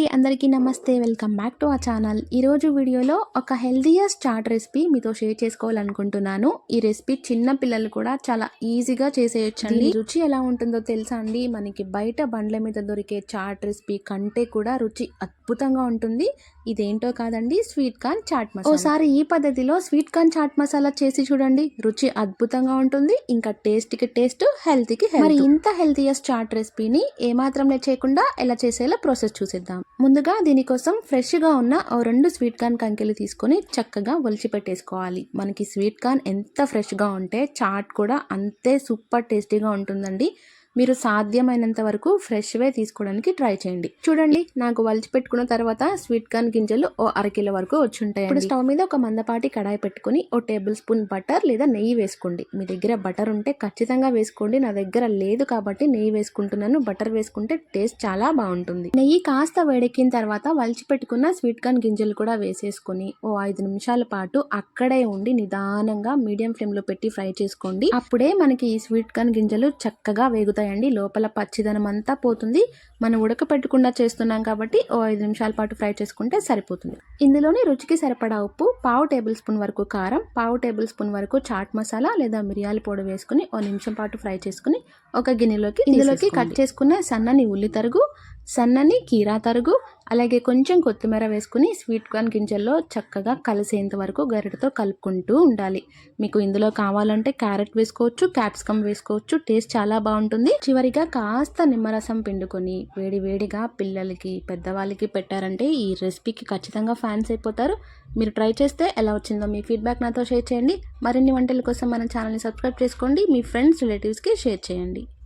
అండి అందరికీ నమస్తే. వెల్కమ్ బ్యాక్ టు ఆ ఛానల్. ఈరోజు వీడియోలో ఒక హెల్దీయెస్ట్ చాట్ రెసిపీ మీతో షేర్ చేసుకోవాలనుకుంటున్నాను. ఈ రెసిపీ చిన్న పిల్లలు కూడా చాలా ఈజీగా చేసేయచ్చండి. రుచి ఎలా ఉంటుందో తెలుసా అండి? మనకి బయట బండ్ల మీద దొరికే చాట్ రెసిపీ కంటే కూడా రుచి అద్భుతంగా ఉంటుంది. ఇదేంటో కాదండి స్వీట్ కార్న్ చాట్ మసాలా ఓసారి ఈ పద్ధతిలో స్వీట్ కార్న్ చాట్ మసాలా చేసి చూడండి. రుచి అద్భుతంగా ఉంటుంది. ఇంకా టేస్ట్కి టేస్ట్ హెల్త్కి మరి ఇంత హెల్తీయెస్ట్ చాట్ రెసిపీని ఏమాత్రం చేయకుండా ఎలా చేసేలా ప్రాసెస్ చూసేద్దాం. ముందుగా దీనికోసం ఫ్రెష్గా ఉన్న ఓ రెండు స్వీట్ కార్న్ కంకెలు తీసుకొని చక్కగా ఒలిచి పెట్టేసుకోవాలి మనకి స్వీట్ కార్న్ ఎంత ఫ్రెష్గా ఉంటే చాట్ కూడా అంతే సూపర్ టేస్టీగా ఉంటుందండి. మీరు సాధ్యమైనంత వరకు ఫ్రెష్వే తీసుకోవడానికి ట్రై చేయండి. చూడండి నాకు వలిచి పెట్టుకున్న తర్వాత స్వీట్ కార్న్ గింజలు ఓ అరకిలో వరకు వచ్చి ఉంటాయి ఇప్పుడు స్టవ్ మీద ఒక మందపాటి కడాయి పెట్టుకుని ఓ టేబుల్ స్పూన్ బటర్ లేదా నెయ్యి వేసుకోండి. మీ దగ్గర బటర్ ఉంటే ఖచ్చితంగా వేసుకోండి. నా దగ్గర లేదు కాబట్టి నెయ్యి వేసుకుంటున్నాను. బటర్ వేసుకుంటే టేస్ట్ చాలా బాగుంటుంది. నెయ్యి కాస్త వేడెక్కిన తర్వాత వలిచి పెట్టుకున్న స్వీట్ కార్న్ గింజలు కూడా వేసేసుకుని ఓ ఐదు నిమిషాల పాటు అక్కడే ఉండి నిదానంగా మీడియం ఫ్లేమ్లో పెట్టి ఫ్రై చేసుకోండి. అప్పుడే మనకి ఈ స్వీట్ కార్న్ గింజలు చక్కగా వేగుతాయి వేగుతాయండి లోపల పచ్చిదనం అంతా పోతుంది. మనం ఉడకపెట్టకుండా చేస్తున్నాం కాబట్టి ఓ ఐదు నిమిషాల పాటు ఫ్రై చేసుకుంటే సరిపోతుంది. ఇందులోని రుచికి సరిపడా ఉప్పు పావు టేబుల్ స్పూన్ వరకు కారం పావు టేబుల్ స్పూన్ వరకు చాట్ మసాలా లేదా మిరియాల పొడి వేసుకుని ఓ నిమిషం పాటు ఫ్రై చేసుకుని ఒక గిన్నెలోకి ఇందులోకి కట్ చేసుకున్న సన్నని ఉల్లి తరుగు సన్నని కీరా తరుగు అలాగే కొంచెం కొత్తిమీర వేసుకుని స్వీట్ కార్న్ గింజల్లో చక్కగా కలిసేంత వరకు గరిటతో కలుపుకుంటూ ఉండాలి. మీకు ఇందులో కావాలంటే క్యారెట్ వేసుకోవచ్చు క్యాప్సికమ్ వేసుకోవచ్చు టేస్ట్ చాలా బాగుంటుంది. చివరిగా కాస్త నిమ్మరసం పిండుకొని వేడి వేడిగా పిల్లలకి పెద్దవాళ్ళకి పెట్టారంటే ఈ రెసిపీకి ఖచ్చితంగా ఫ్యాన్స్ అయిపోతారు. మీరు ట్రై చేస్తే ఎలా వచ్చిందో మీ ఫీడ్బ్యాక్ నాతో షేర్ చేయండి. మరిన్ని వంటల కోసం మన ఛానల్ని సబ్స్క్రైబ్ చేసుకోండి. మీ ఫ్రెండ్స్ రిలేటివ్స్కి షేర్ చేయండి.